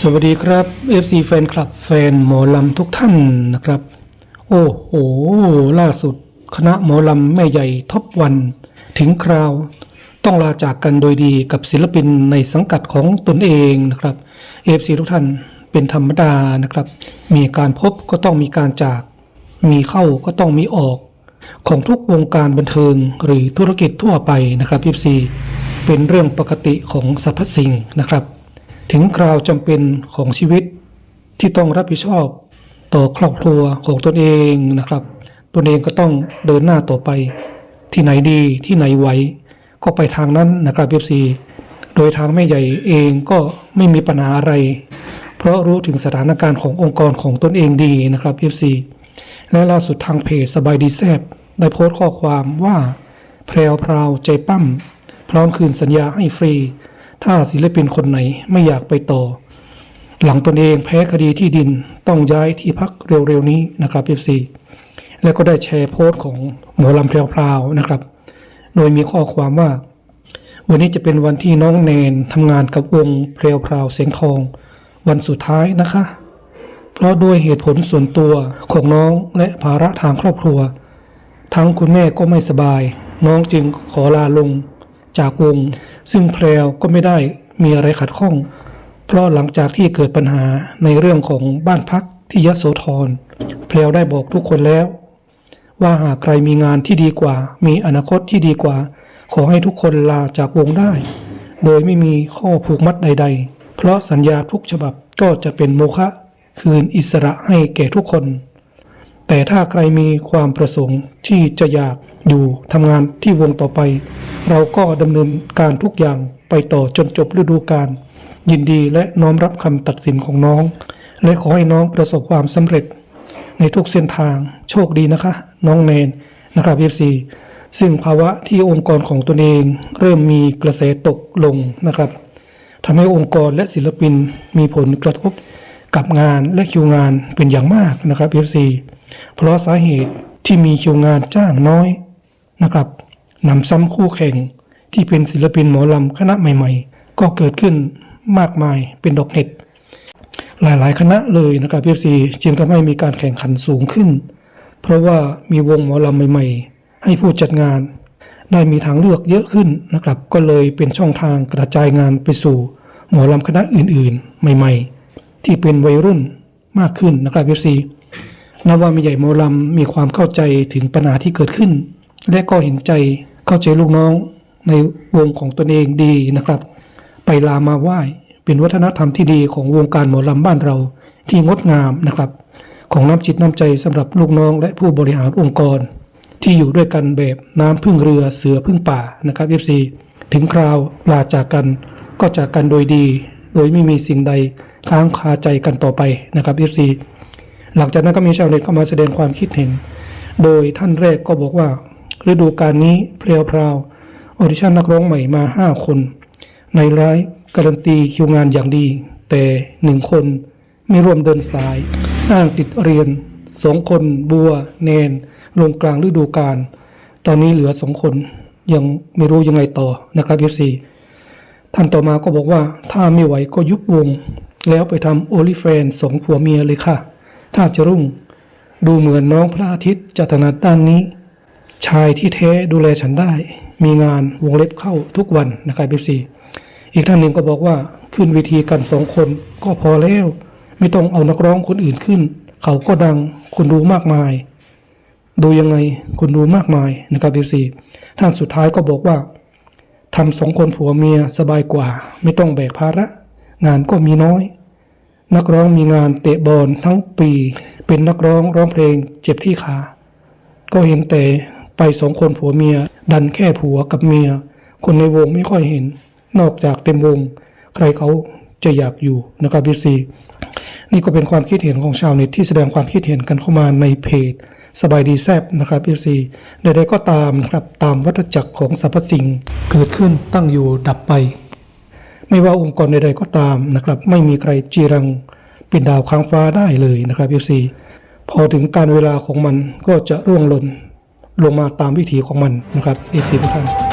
สวัสดีครับ FC แฟนคลับแฟนหมอลำทุกท่านนะครับ โอ้โห ล่าสุด คณะหมอลำแม่ใหญ่ท็อปวัน ถึงคราว ต้องลาจากกันโดยดีกับศิลปินในสังกัดของตนเองนะครับ FC ทุกท่านเป็นธรรมดานะครับ มีการพบก็ต้องมีการจาก มีเข้าก็ต้องมีออก ของทุกวงการบันเทิงหรือธุรกิจทั่วไปนะครับ FC เป็นเรื่องปกติของสรรพสิ่งนะครับ ถึงคราวจำเป็นของชีวิตที่ต้องรับผิดชอบต่อครอบครัวของตนเองนะครับ ตนเองก็ต้องเดินหน้าต่อไป ที่ไหนดีที่ไหนไหวก็ไปทางนั้นนะครับเอฟซีโดยทางแม่ใหญ่เองก็ไม่มีปัญหาอะไร เพราะรู้ถึงสถานการณ์ขององค์กรของตนเองดีนะครับเอฟซีและล่าสุดทางเพจสบายดีแซบได้โพสต์ข้อความว่าแพรวพราวใจปั้มพร้อมคืนสัญญาให้ฟรี ถ้าศิลปินคนไหนไม่อยากไปต่อ หลังตนเองแพ้คดีที่ดินต้องย้ายที่พักเร็วๆนี้นะครับ FC แล้วก็ได้แชร์โพสต์ของหมอลำแพรวๆนะครับ โดยมีข้อความว่า วันนี้จะเป็นวันที่น้องแนนทำงานกับวงเพรวพราวเสียงทอง วันสุดท้ายนะคะ เพราะด้วยเหตุผลส่วนตัวของน้องและภาระทางครอบครัว ทั้งคุณแม่ก็ไม่สบาย น้องจึงขอลาลง จากวง ซึ่งแพรวก็ไม่ได้มีอะไรขัดข้อง เพราะหลังจากที่เกิดปัญหาในเรื่องของบ้านพักที่ยโสธรแพรวได้บอกทุกคนแล้ว ว่าหากใครมีงานที่ดีกว่า มีอนาคตที่ดีกว่า ขอให้ทุกคนลาจากวงได้ โดยไม่มีข้อผูกมัดใด ๆ เพราะสัญญาทุกฉบับก็จะเป็นโมฆะคืนอิสระให้แก่ทุกคน แต่ถ้าใครมีความประสงค์ที่จะอยากอยู่ทำงานที่วงต่อไป เราก็ดำเนินการทุกอย่างไปต่อจนจบฤดูกาลยินดีและน้อมรับคำตัดสินของน้อง และขอให้น้องประสบความสำเร็จ ในทุกเส้นทางโชคดีนะคะ น้องแนนนะครับเอฟซีซึ่งภาวะที่องค์กรของตนเอง เริ่มมีกระแสตกลงนะครับทำให้องค์กรและศิลปินมีผลกระทบกับงานและคิวงานเป็นอย่างมากนะครับ FC เพราะสาเหตุที่มีคิวงานจ้างน้อยนะครับ นำซ้ำคู่แข่งที่เป็นศิลปินหมอลำคณะใหม่ๆ ก็เกิดขึ้นมากมายเป็นดอกเห็ดหลายๆ คณะเลยนะครับ FC จึงทำให้มีการแข่งขันสูงขึ้น เพราะว่ามีวงหมอลำใหม่ๆ ให้ผู้จัดงาน ได้มีทางเลือกเยอะขึ้นนะครับ ก็เลยเป็นช่องทางกระจายงานไปสู่หมอลำคณะอื่นๆ ใหม่ ๆ ที่เป็นวัยรุ่นมากขึ้นนะครับ FC นับว่ามีใหญ่หมอลำมีความเข้าใจถึงปัญหาที่เกิดขึ้น และก็เห็นใจเข้าใจลูกน้องในวงของตนเองดีนะครับ ไปลามาไหว้เป็นวัฒนธรรมที่ดีของวงการหมอลำบ้านเราที่งดงามนะครับ ของน้ำจิตน้ำใจสำหรับลูกน้องและผู้บริหารองค์กร ที่อยู่ด้วยกันแบบน้ำพึ่งเรือเสือพึ่งป่านะครับ FC ถึงคราวลาจากกันก็จากกันโดยดี โดยไม่มีสิ่งใดค้างคาใจกันต่อไปนะครับ FC หลังจากนั้นก็มีชาวเน็ตเข้ามาแสดงความคิดเห็น โดยท่านแรกก็บอกว่า ฤดูกาลนี้เพลียวพราวออดิชั่นนักร้องใหม่มา 5 คน ในร้ายการันตีคิวงานอย่างดี แต่หนึ่งคนไม่ร่วมเดินสาย อ้างติดเรียนสองคนบัวแนน ลงกลางฤดูกาลตอนนี้เหลือสองคนยังไม่รู้ยังไงต่อนะครับเอฟซีท่านต่อมาก็บอกว่าถ้าไม่ไหวก็ยุบวง แล้วไปทำโอลิแฟนสองผัวเมียเลยค่ะ ถ้าจะรุ่ง ดูเหมือนน้องพระอาทิตย์จะถนัดด้านนี้ ชายที่แท้ดูแลฉันได้ มีงานวงเล็บเข้าทุกวันนะครับเอฟซีอีกท่านหนึ่งก็บอกว่าขึ้นเวทีกันสองคนก็พอแล้ว ไม่ต้องเอานักร้องคนอื่นขึ้น เขาก็ดังคนดูมากมาย ดูยังไงคนดูมากมายนะครับเอฟซีท่านสุดท้ายก็บอกว่าทำสองคนผัวเมียสบายกว่า ไม่ต้องแบกภาระ งานก็มีน้อย นักร้องมีงานเตะบอลทั้งปี เป็นนักร้องร้องเพลงเจ็บที่ขา ก็เห็นแต่ ไปสองคนผัวเมีย ดันแค่ผัวกับเมีย คนในวงไม่ค่อยเห็น นอกจากเต็มวง ใครเขาจะอยากอยู่นะครับพี่ซีนี่ก็เป็นความคิดเห็นของชาวเน็ตที่แสดงความคิดเห็นกันเข้ามาในเพจสบายดีแซบนะครับ FC ใดๆก็ตามนะครับตามวัฏจักรของสรรพสิ่ง เกิดขึ้นตั้งอยู่ดับไป ไม่ว่าองค์กรใดๆก็ตามนะครับ ไม่มีใครจีรังเป็นดาวค้างฟ้าได้เลยนะครับ FC พอถึงการเวลาของมันก็จะร่วงหล่น ลงมาตามวิถีของมันนะครับ FC ทุกท่าน